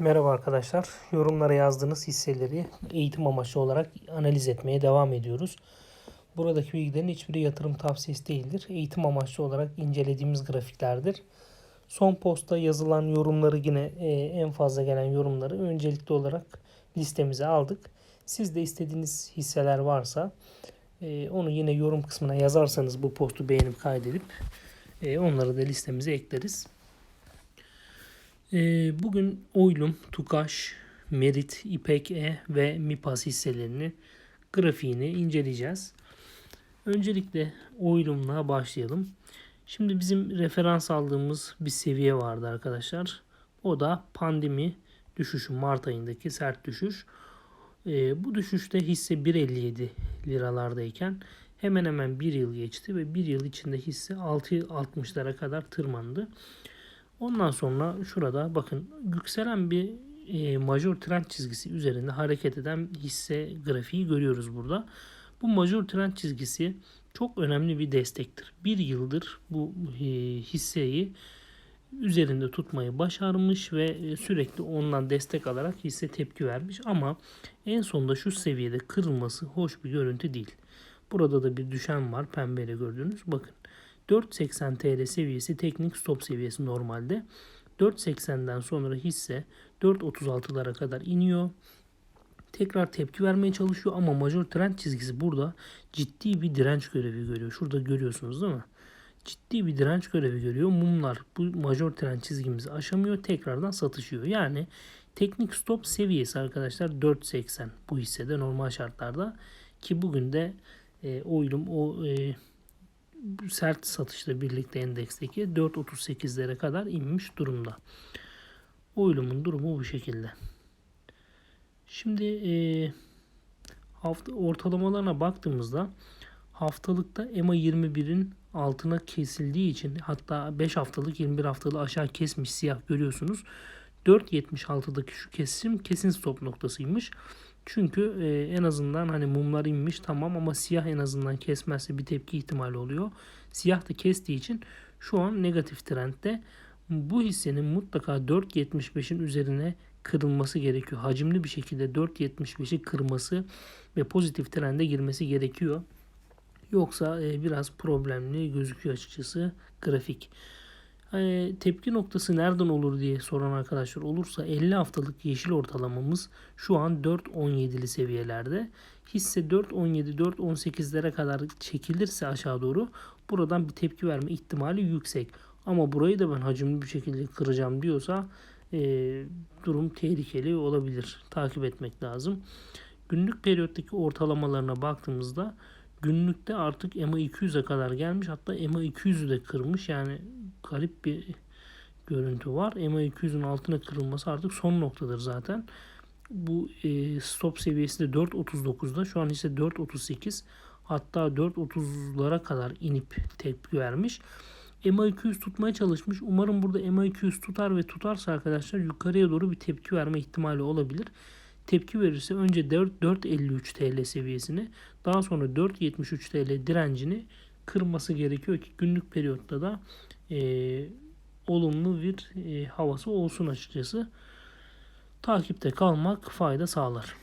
Merhaba arkadaşlar. Yorumlara yazdığınız hisseleri eğitim amaçlı olarak analiz etmeye devam ediyoruz. Buradaki bilgilerin hiçbiri yatırım tavsiyesi değildir. Eğitim amaçlı olarak incelediğimiz grafiklerdir. Son posta yazılan yorumları yine e, en fazla gelen yorumları öncelikli olarak listemize aldık. Siz de istediğiniz hisseler varsa e, onu yine yorum kısmına yazarsanız bu postu beğenip kaydedip e, onları da listemize ekleriz. Ee, bugün Oylum, Tukaş, Merit, İpek E ve Mipas hisselerini grafiğini inceleyeceğiz. Öncelikle Oylum'la başlayalım. Şimdi bizim referans aldığımız bir seviye vardı arkadaşlar. O da pandemi düşüşü Mart ayındaki sert düşüş. Ee, bu düşüşte hisse 1.57 liralardayken hemen hemen bir yıl geçti ve bir yıl içinde hisse 6.60'lara kadar tırmandı. Ondan sonra şurada bakın yükselen bir e, major trend çizgisi üzerinde hareket eden hisse grafiği görüyoruz burada. Bu major trend çizgisi çok önemli bir destektir. Bir yıldır bu e, hisseyi üzerinde tutmayı başarmış ve e, sürekli ondan destek alarak hisse tepki vermiş ama en sonunda şu seviyede kırılması hoş bir görüntü değil. Burada da bir düşen var pembeyle gördüğünüz bakın 4.80 TL seviyesi teknik stop seviyesi normalde. 4.80'den sonra hisse 4.36'lara kadar iniyor. Tekrar tepki vermeye çalışıyor ama major trend çizgisi burada ciddi bir direnç görevi görüyor. Şurada görüyorsunuz değil mi? Ciddi bir direnç görevi görüyor. Mumlar bu major trend çizgimizi aşamıyor. Tekrardan satışıyor. Yani teknik stop seviyesi arkadaşlar 4.80 bu hissede normal şartlarda ki bugün de e, oylum o e, sert satışla birlikte endeksteki 4.38'lere kadar inmiş durumda. Oylumun durumu bu şekilde. Şimdi e, hafta ortalamalarına baktığımızda haftalıkta EMA 21'in altına kesildiği için hatta 5 haftalık 21 haftalık aşağı kesmiş siyah görüyorsunuz. 4.76'daki şu kesim kesin stop noktasıymış. Çünkü e, en azından hani mumlar inmiş tamam ama siyah en azından kesmezse bir tepki ihtimali oluyor. Siyah da kestiği için şu an negatif trendde. Bu hissenin mutlaka 4.75'in üzerine kırılması gerekiyor. Hacimli bir şekilde 4.75'i kırması ve pozitif trende girmesi gerekiyor. Yoksa e, biraz problemli gözüküyor açıkçası grafik. Hani tepki noktası nereden olur diye soran arkadaşlar olursa 50 haftalık yeşil ortalamamız şu an 4.17'li seviyelerde. Hisse 4.17 4.18'lere kadar çekilirse aşağı doğru buradan bir tepki verme ihtimali yüksek. Ama burayı da ben hacimli bir şekilde kıracağım diyorsa e, durum tehlikeli olabilir. Takip etmek lazım. Günlük periyottaki ortalamalarına baktığımızda günlükte artık EMA 200'e kadar gelmiş. Hatta EMA 200'ü de kırmış. Yani garip bir görüntü var. EMA 200'ün altına kırılması artık son noktadır zaten. Bu e, stop seviyesi de 4.39'da. Şu an ise 4.38 hatta 4.30'lara kadar inip tepki vermiş. EMA 200 tutmaya çalışmış. Umarım burada EMA 200 tutar ve tutarsa arkadaşlar yukarıya doğru bir tepki verme ihtimali olabilir. Tepki verirse önce 4.53 TL seviyesini daha sonra 4.73 TL direncini kırması gerekiyor ki günlük periyotta da e, olumlu bir e, havası olsun açıkçası. Takipte kalmak fayda sağlar.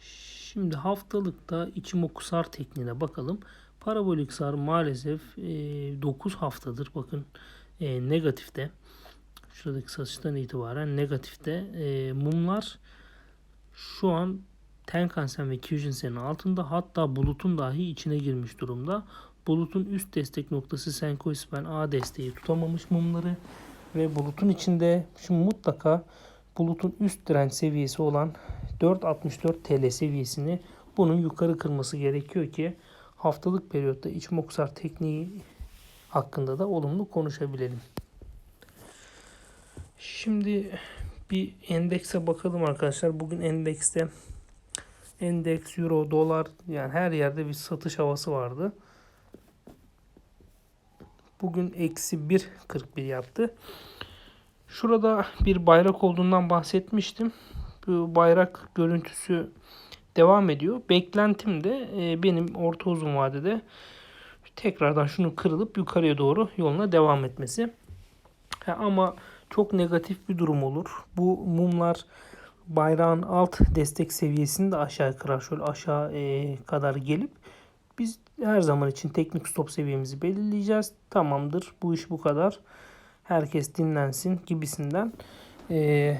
Şimdi haftalıkta Ichimoku SAR tekniğine bakalım. Parabolik SAR maalesef e, 9 haftadır bakın e, negatifte. Şuradaki satıştan itibaren negatifte. E, mumlar şu an Tenkan-sen ve Kyujin-sen'in altında hatta bulutun dahi içine girmiş durumda. Bulutun üst destek noktası Senko A desteği tutamamış mumları ve bulutun içinde şimdi mutlaka bulutun üst direnç seviyesi olan 4.64 TL seviyesini bunun yukarı kırması gerekiyor ki haftalık periyotta iç moksar tekniği hakkında da olumlu konuşabilelim. Şimdi bir endekse bakalım arkadaşlar. Bugün endekste endeks, euro, dolar yani her yerde bir satış havası vardı. Bugün eksi 1.41 yaptı. Şurada bir bayrak olduğundan bahsetmiştim. Bu bayrak görüntüsü devam ediyor. Beklentim de e, benim orta uzun vadede tekrardan şunu kırılıp yukarıya doğru yoluna devam etmesi. ama çok negatif bir durum olur. Bu mumlar bayrağın alt destek seviyesini de aşağı kırar. Şöyle aşağı e, kadar gelip biz her zaman için teknik stop seviyemizi belirleyeceğiz. Tamamdır bu iş bu kadar. Herkes dinlensin gibisinden. E,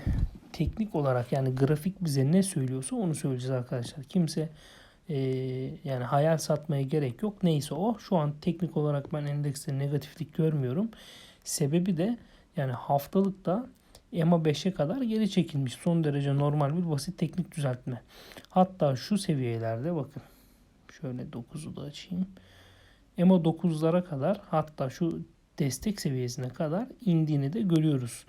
teknik olarak yani grafik bize ne söylüyorsa onu söyleyeceğiz arkadaşlar. Kimse e, yani hayal satmaya gerek yok. Neyse o. Şu an teknik olarak ben endekste negatiflik görmüyorum. Sebebi de yani haftalıkta EMA 5'e kadar geri çekilmiş. Son derece normal bir basit teknik düzeltme. Hatta şu seviyelerde bakın. Şöyle 9'u da açayım. EMA 9'lara kadar hatta şu destek seviyesine kadar indiğini de görüyoruz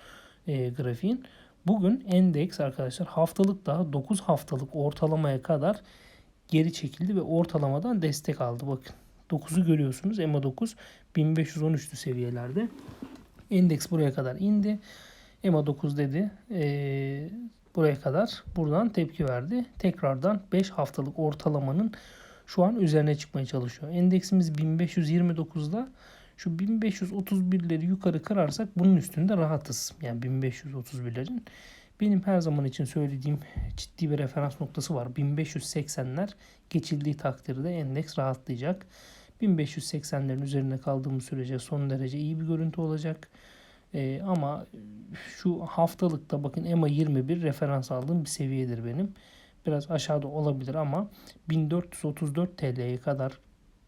e, grafiğin. Bugün endeks arkadaşlar haftalık daha 9 haftalık ortalamaya kadar geri çekildi ve ortalamadan destek aldı. Bakın 9'u görüyorsunuz. EMA 9 1513'lü seviyelerde. Endeks buraya kadar indi. EMA 9 dedi. Ee, buraya kadar buradan tepki verdi. Tekrardan 5 haftalık ortalamanın şu an üzerine çıkmaya çalışıyor. Endeksimiz 1529'da şu 1531'leri yukarı kırarsak bunun üstünde rahatız. Yani 1531'lerin. Benim her zaman için söylediğim ciddi bir referans noktası var. 1580'ler geçildiği takdirde endeks rahatlayacak. 1580'lerin üzerinde kaldığımız sürece son derece iyi bir görüntü olacak. Ee, ama şu haftalıkta bakın EMA 21 referans aldığım bir seviyedir benim. Biraz aşağıda olabilir ama 1434 TL'ye kadar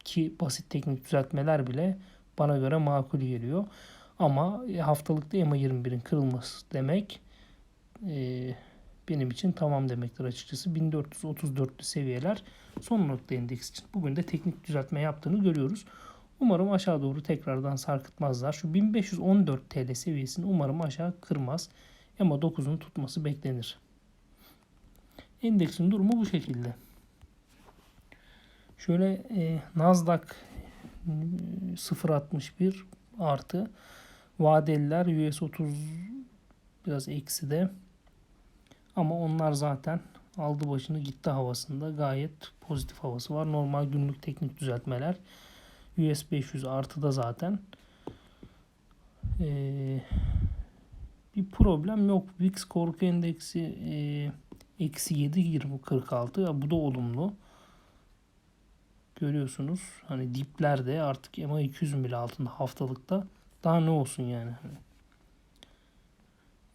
ki basit teknik düzeltmeler bile bana göre makul geliyor. Ama haftalıkta EMA 21'in kırılması demek e, benim için tamam demektir açıkçası. 1434'lü seviyeler son nokta endeks için. Bugün de teknik düzeltme yaptığını görüyoruz. Umarım aşağı doğru tekrardan sarkıtmazlar. Şu 1514 TL seviyesini umarım aşağı kırmaz. EMA 9'un tutması beklenir. Endeksin durumu bu şekilde. Şöyle e, Nasdaq 0.61 artı vadeliler US 30 biraz eksi de ama onlar zaten aldı başını gitti havasında gayet pozitif havası var. Normal günlük teknik düzeltmeler US 500 artıda zaten ee, bir problem yok. VIX korku endeksi e, eksi 7 20 46 bu da olumlu. Görüyorsunuz hani diplerde artık EMA 200 bile altında haftalıkta daha ne olsun yani.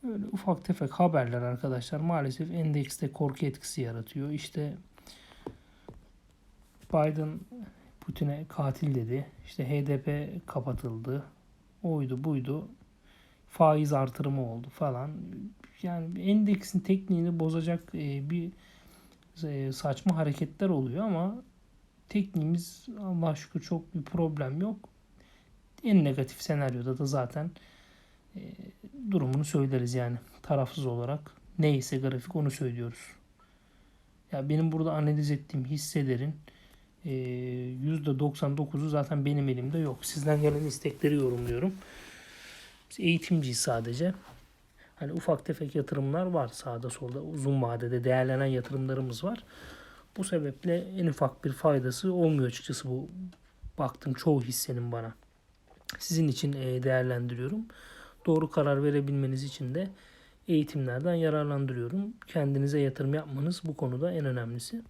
Öyle ufak tefek haberler arkadaşlar maalesef endekste korku etkisi yaratıyor. İşte Biden Putin'e katil dedi. İşte HDP kapatıldı. Oydu buydu. Faiz artırımı oldu falan. Yani endeksin tekniğini bozacak e, bir e, saçma hareketler oluyor ama tekniğimiz Allah şükür çok bir problem yok. En negatif senaryoda da zaten e, durumunu söyleriz yani tarafsız olarak. Neyse grafik onu söylüyoruz. Ya benim burada analiz ettiğim hisselerin %99'u zaten benim elimde yok. Sizden gelen istekleri yorumluyorum. Biz eğitimciyiz sadece. Hani ufak tefek yatırımlar var sağda solda uzun vadede değerlenen yatırımlarımız var. Bu sebeple en ufak bir faydası olmuyor açıkçası bu baktım çoğu hissenin bana. Sizin için değerlendiriyorum. Doğru karar verebilmeniz için de eğitimlerden yararlandırıyorum. Kendinize yatırım yapmanız bu konuda en önemlisi.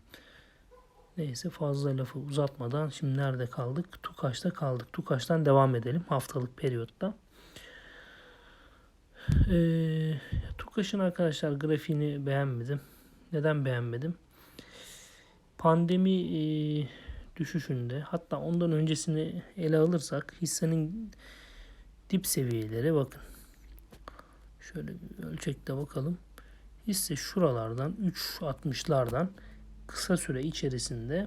Neyse fazla lafı uzatmadan şimdi nerede kaldık? Tukaş'ta kaldık. Tukaş'tan devam edelim haftalık periyotta. Ee, Tukaş'ın arkadaşlar grafiğini beğenmedim. Neden beğenmedim? Pandemi e, düşüşünde hatta ondan öncesini ele alırsak hissenin dip seviyeleri bakın. Şöyle bir ölçekte bakalım. Hisse şuralardan 3.60'lardan kısa süre içerisinde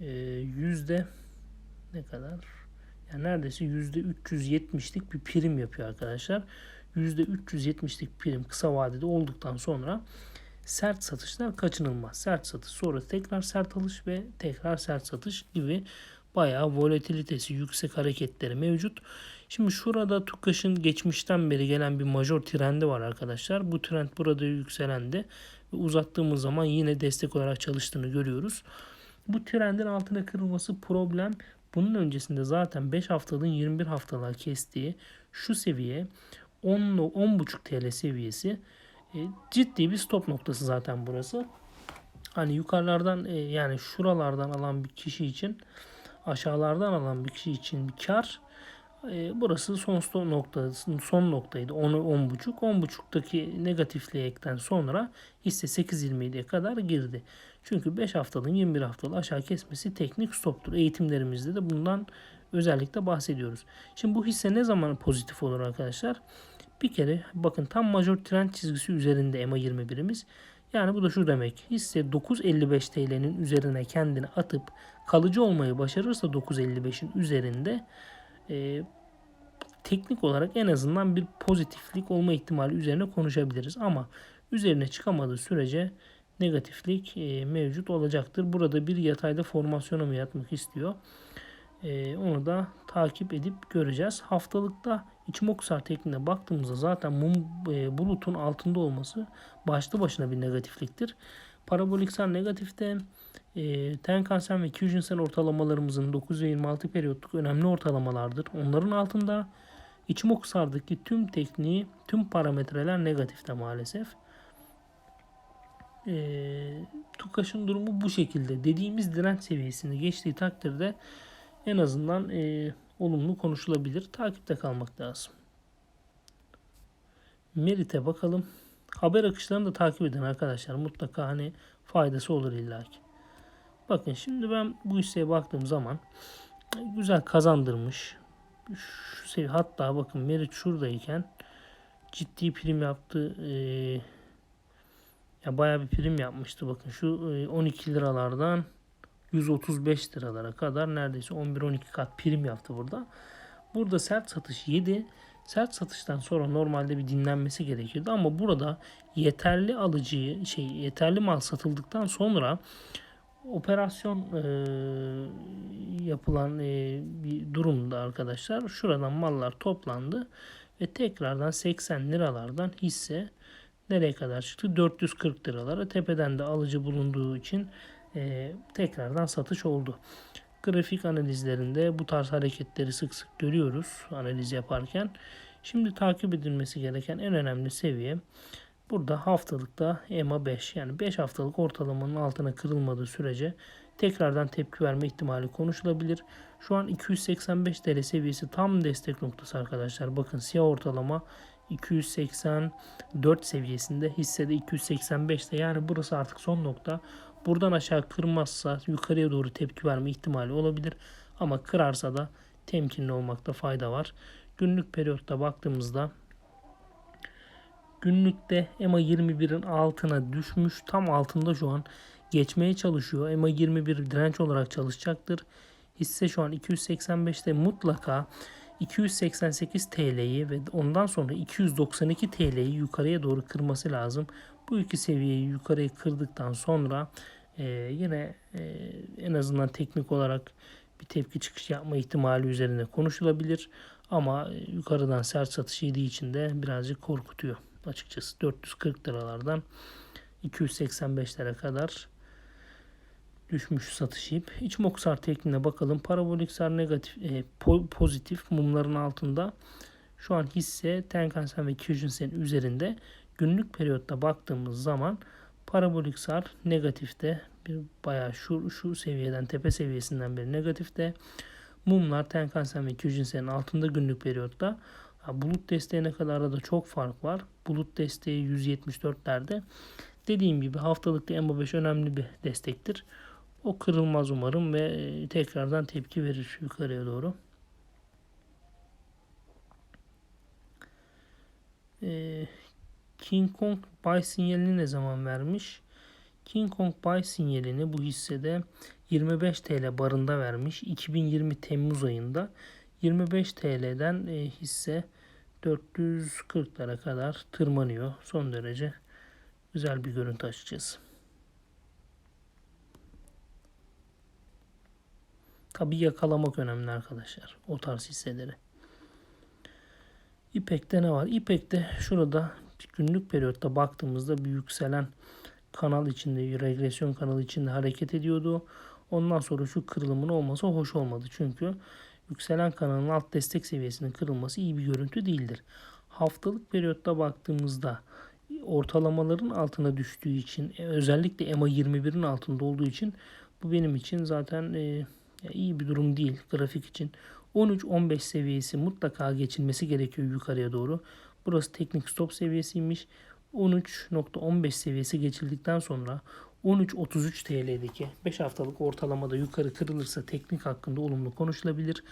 e, yüzde ne kadar? Yani neredeyse yüzde 370'lik bir prim yapıyor arkadaşlar. Yüzde 370'lik prim kısa vadede olduktan sonra sert satışlar kaçınılmaz. Sert satış sonra tekrar sert alış ve tekrar sert satış gibi bayağı volatilitesi yüksek hareketleri mevcut. Şimdi şurada TUKAŞ'ın geçmişten beri gelen bir major trendi var arkadaşlar. Bu trend burada yükselendi ve uzattığımız zaman yine destek olarak çalıştığını görüyoruz. Bu trendin altına kırılması problem. Bunun öncesinde zaten 5 haftalığın 21 haftalığa kestiği şu seviye 10 10.5 TL seviyesi e, ciddi bir stop noktası zaten burası. Hani yukarılardan e, yani şuralardan alan bir kişi için aşağılardan alan bir kişi için bir kar e, burası son noktası son noktaydı. 10'u 10.5 10.5'taki negatifliyekten sonra hisse 8.27'ye kadar girdi. Çünkü 5 haftalığın 21 haftalık aşağı kesmesi teknik stoptur. Eğitimlerimizde de bundan özellikle bahsediyoruz. Şimdi bu hisse ne zaman pozitif olur arkadaşlar? Bir kere bakın tam major trend çizgisi üzerinde EMA 21'imiz. Yani bu da şu demek. Hisse 9.55 TL'nin üzerine kendini atıp kalıcı olmayı başarırsa 9.55'in üzerinde e, teknik olarak en azından bir pozitiflik olma ihtimali üzerine konuşabiliriz. Ama üzerine çıkamadığı sürece negatiflik e, mevcut olacaktır. Burada bir yatayda formasyona mı yatmak istiyor? E, onu da takip edip göreceğiz. Haftalıkta İçimokusar tekniğine baktığımızda zaten mum e, bulutun altında olması başlı başına bir negatifliktir. Paraboliksel negatifte e, Tenkan-sen ve Kyujin-sen ortalamalarımızın 9 ve 26 periyotluk önemli ortalamalardır. Onların altında İçimokusar'daki tüm tekniği, tüm parametreler negatifte maalesef. E, Tukaş'ın durumu bu şekilde. Dediğimiz direnç seviyesini geçtiği takdirde en azından e, olumlu konuşulabilir. Takipte kalmak lazım. Merit'e bakalım. Haber akışlarını da takip edin arkadaşlar. Mutlaka hani faydası olur illaki. Bakın şimdi ben bu hisseye baktığım zaman güzel kazandırmış. Şu seviye hatta bakın Merit şuradayken ciddi prim yaptı. Ee, ya bayağı bir prim yapmıştı. Bakın şu 12 liralardan 135 liralara kadar neredeyse 11-12 kat prim yaptı burada. Burada sert satış 7. Sert satıştan sonra normalde bir dinlenmesi gerekiyordu ama burada yeterli alıcıyı şey yeterli mal satıldıktan sonra operasyon e, yapılan e, bir durumda arkadaşlar. Şuradan mallar toplandı ve tekrardan 80 liralardan hisse nereye kadar çıktı? 440 liralara. Tepeden de alıcı bulunduğu için e, tekrardan satış oldu. Grafik analizlerinde bu tarz hareketleri sık sık görüyoruz analiz yaparken. Şimdi takip edilmesi gereken en önemli seviye burada haftalıkta EMA 5 yani 5 haftalık ortalamanın altına kırılmadığı sürece tekrardan tepki verme ihtimali konuşulabilir. Şu an 285 TL seviyesi tam destek noktası arkadaşlar. Bakın siyah ortalama 284 seviyesinde hissede 285'te yani burası artık son nokta. Buradan aşağı kırmazsa yukarıya doğru tepki verme ihtimali olabilir. Ama kırarsa da temkinli olmakta fayda var. Günlük periyotta baktığımızda günlükte EMA 21'in altına düşmüş. Tam altında şu an geçmeye çalışıyor. EMA 21 direnç olarak çalışacaktır. Hisse şu an 285'te mutlaka 288 TL'yi ve ondan sonra 292 TL'yi yukarıya doğru kırması lazım. Bu iki seviyeyi yukarıya kırdıktan sonra e, yine e, en azından teknik olarak bir tepki çıkış yapma ihtimali üzerine konuşulabilir. Ama yukarıdan sert satış yediği için de birazcık korkutuyor açıkçası. 440 liralardan 285'lere kadar düşmüş satış yiyip. İç moksar tekniğine bakalım. Parabolik sar negatif, e, po, pozitif mumların altında. Şu an hisse Tenkan-sen ve Kyujin-sen üzerinde. Günlük periyotta baktığımız zaman parabolik sar negatifte bir bayağı şu, şu seviyeden tepe seviyesinden beri negatifte. Mumlar Tenkan-sen ve Kyujin-sen'in altında günlük periyotta. Bulut desteğine kadar da çok fark var. Bulut desteği 174'lerde. Dediğim gibi haftalıkta EMA 5 önemli bir destektir. O kırılmaz umarım ve e, tekrardan tepki verir yukarıya doğru. Ee, King Kong buy sinyalini ne zaman vermiş? King Kong buy sinyalini bu hissede 25 TL barında vermiş. 2020 Temmuz ayında 25 TL'den e, hisse 440'lara kadar tırmanıyor. Son derece güzel bir görüntü açıkçası. Tabi yakalamak önemli arkadaşlar. O tarz hisseleri. İpek'te ne var? İpek'te şurada günlük periyotta baktığımızda bir yükselen kanal içinde, regresyon kanalı içinde hareket ediyordu. Ondan sonra şu kırılımın olması hoş olmadı. Çünkü yükselen kanalın alt destek seviyesinin kırılması iyi bir görüntü değildir. Haftalık periyotta baktığımızda ortalamaların altına düştüğü için e, özellikle EMA 21'in altında olduğu için bu benim için zaten e, iyi bir durum değil grafik için. 13-15 seviyesi mutlaka geçilmesi gerekiyor yukarıya doğru. Burası teknik stop seviyesiymiş. 13.15 seviyesi geçildikten sonra 13.33 TL'deki 5 haftalık ortalamada yukarı kırılırsa teknik hakkında olumlu konuşulabilir.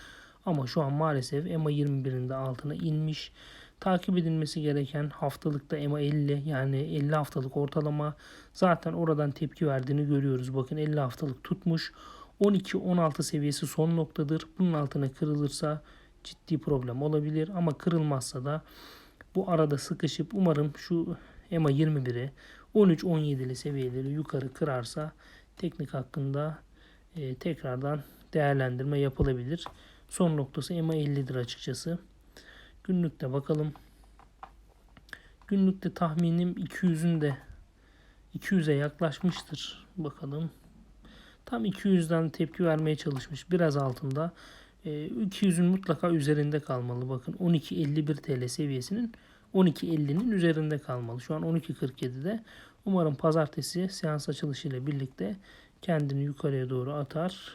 Ama şu an maalesef EMA 21'in de altına inmiş. Takip edilmesi gereken haftalıkta EMA 50 yani 50 haftalık ortalama zaten oradan tepki verdiğini görüyoruz. Bakın 50 haftalık tutmuş. 12-16 seviyesi son noktadır. Bunun altına kırılırsa ciddi problem olabilir ama kırılmazsa da bu arada sıkışıp umarım şu EMA 21'i 13-17'li seviyeleri yukarı kırarsa teknik hakkında e, tekrardan değerlendirme yapılabilir. Son noktası EMA 50'dir açıkçası. Günlükte bakalım. Günlükte tahminim 200'ün de 200'e yaklaşmıştır. Bakalım. Tam 200'den tepki vermeye çalışmış. Biraz altında. E, 200'ün mutlaka üzerinde kalmalı. Bakın 12.51 TL seviyesinin 12.50'nin üzerinde kalmalı. Şu an 12.47'de. Umarım pazartesi seans açılışıyla birlikte kendini yukarıya doğru atar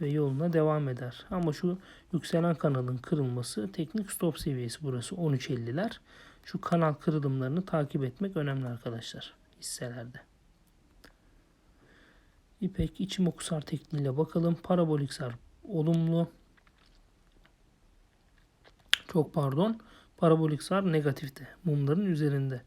ve yoluna devam eder. Ama şu yükselen kanalın kırılması teknik stop seviyesi burası 13.50'ler. Şu kanal kırılımlarını takip etmek önemli arkadaşlar hisselerde. İpek içim okusar tekniğiyle bakalım. Parabolik sar olumlu. Çok pardon. Parabolik sar negatifte. Mumların üzerinde.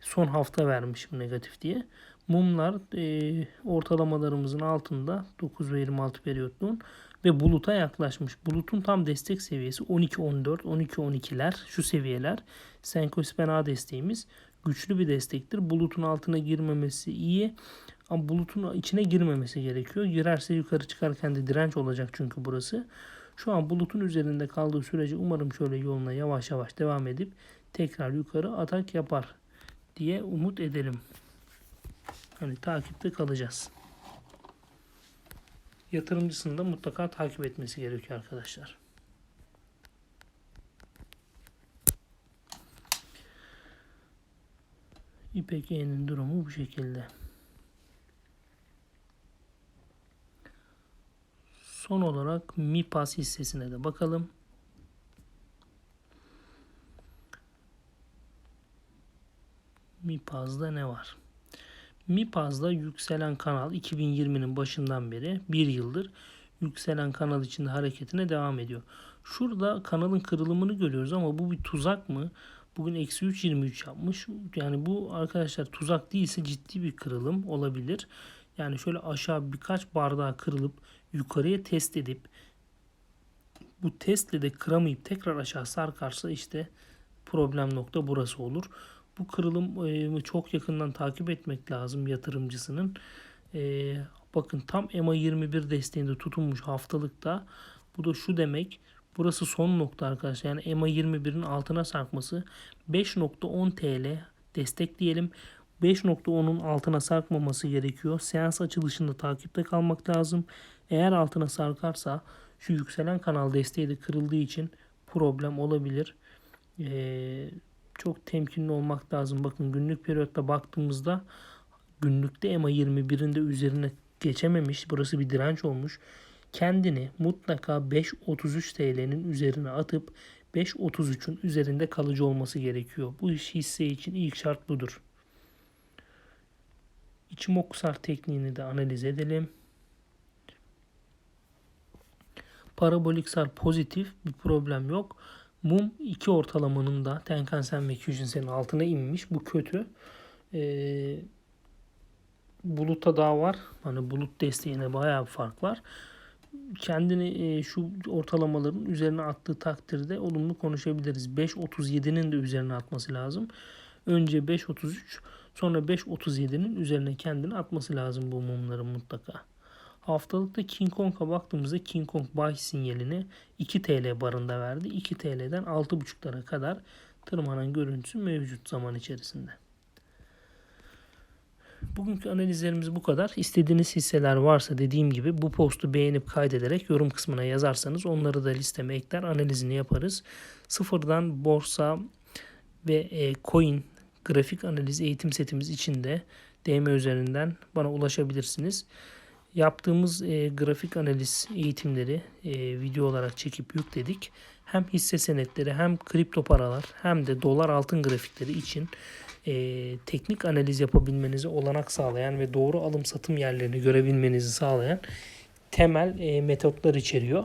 Son hafta vermişim negatif diye. Mumlar e, ortalamalarımızın altında 9 ve 26 periyotluğun ve buluta yaklaşmış. Bulutun tam destek seviyesi 12-14, 12-12'ler şu seviyeler. Senkospen A desteğimiz güçlü bir destektir. Bulutun altına girmemesi iyi ama bulutun içine girmemesi gerekiyor. Girerse yukarı çıkarken de direnç olacak çünkü burası. Şu an bulutun üzerinde kaldığı sürece umarım şöyle yoluna yavaş yavaş devam edip tekrar yukarı atak yapar diye umut edelim. Hani takipte kalacağız. Yatırımcısını da mutlaka takip etmesi gerekiyor arkadaşlar. İpek E'nin durumu bu şekilde. Son olarak MIPAS hissesine de bakalım. MIPAS'da ne var? MIPAS'da yükselen kanal 2020'nin başından beri bir yıldır yükselen kanal içinde hareketine devam ediyor. Şurada kanalın kırılımını görüyoruz ama bu bir tuzak mı? Bugün eksi 3.23 yapmış. Yani bu arkadaşlar tuzak değilse ciddi bir kırılım olabilir. Yani şöyle aşağı birkaç bardağı kırılıp yukarıya test edip bu testle de kıramayıp tekrar aşağı sarkarsa işte problem nokta burası olur. Bu kırılımı çok yakından takip etmek lazım yatırımcısının. Bakın tam EMA 21 desteğinde tutunmuş haftalıkta. Bu da şu demek. Burası son nokta arkadaşlar. Yani EMA 21'in altına sarkması 5.10 TL destek diyelim. 5.10'un altına sarkmaması gerekiyor. Seans açılışında takipte kalmak lazım. Eğer altına sarkarsa şu yükselen kanal desteği de kırıldığı için problem olabilir. Ee, çok temkinli olmak lazım. Bakın günlük periyotta baktığımızda günlükte EMA 21'in de üzerine geçememiş. Burası bir direnç olmuş. Kendini mutlaka 5.33 TL'nin üzerine atıp 5.33'ün üzerinde kalıcı olması gerekiyor. Bu iş hisse için ilk şart budur. İçimokusar tekniğini de analiz edelim. Parabolik sar pozitif bir problem yok. Mum iki ortalamanın da Tenkan-sen ve Kyujin-sen'in altına inmiş. Bu kötü. Ee, buluta daha var. Hani bulut desteğine bayağı bir fark var. Kendini e, şu ortalamaların üzerine attığı takdirde olumlu konuşabiliriz. 5.37'nin de üzerine atması lazım. Önce 5.33 sonra 5.37'nin üzerine kendini atması lazım bu mumların mutlaka. Haftalıkta King Kong'a baktığımızda King Kong buy sinyalini 2 TL barında verdi. 2 TL'den 6.5'lara kadar tırmanan görüntüsü mevcut zaman içerisinde. Bugünkü analizlerimiz bu kadar. İstediğiniz hisseler varsa dediğim gibi bu postu beğenip kaydederek yorum kısmına yazarsanız onları da listeme ekler analizini yaparız. Sıfırdan borsa ve e, coin grafik analiz eğitim setimiz içinde DM üzerinden bana ulaşabilirsiniz. Yaptığımız e, grafik analiz eğitimleri e, video olarak çekip yükledik. Hem hisse senetleri hem kripto paralar hem de dolar altın grafikleri için e, teknik analiz yapabilmenize olanak sağlayan ve doğru alım satım yerlerini görebilmenizi sağlayan temel e, metotlar içeriyor.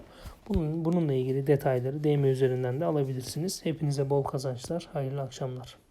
Bunun, bununla ilgili detayları DM üzerinden de alabilirsiniz. Hepinize bol kazançlar, hayırlı akşamlar.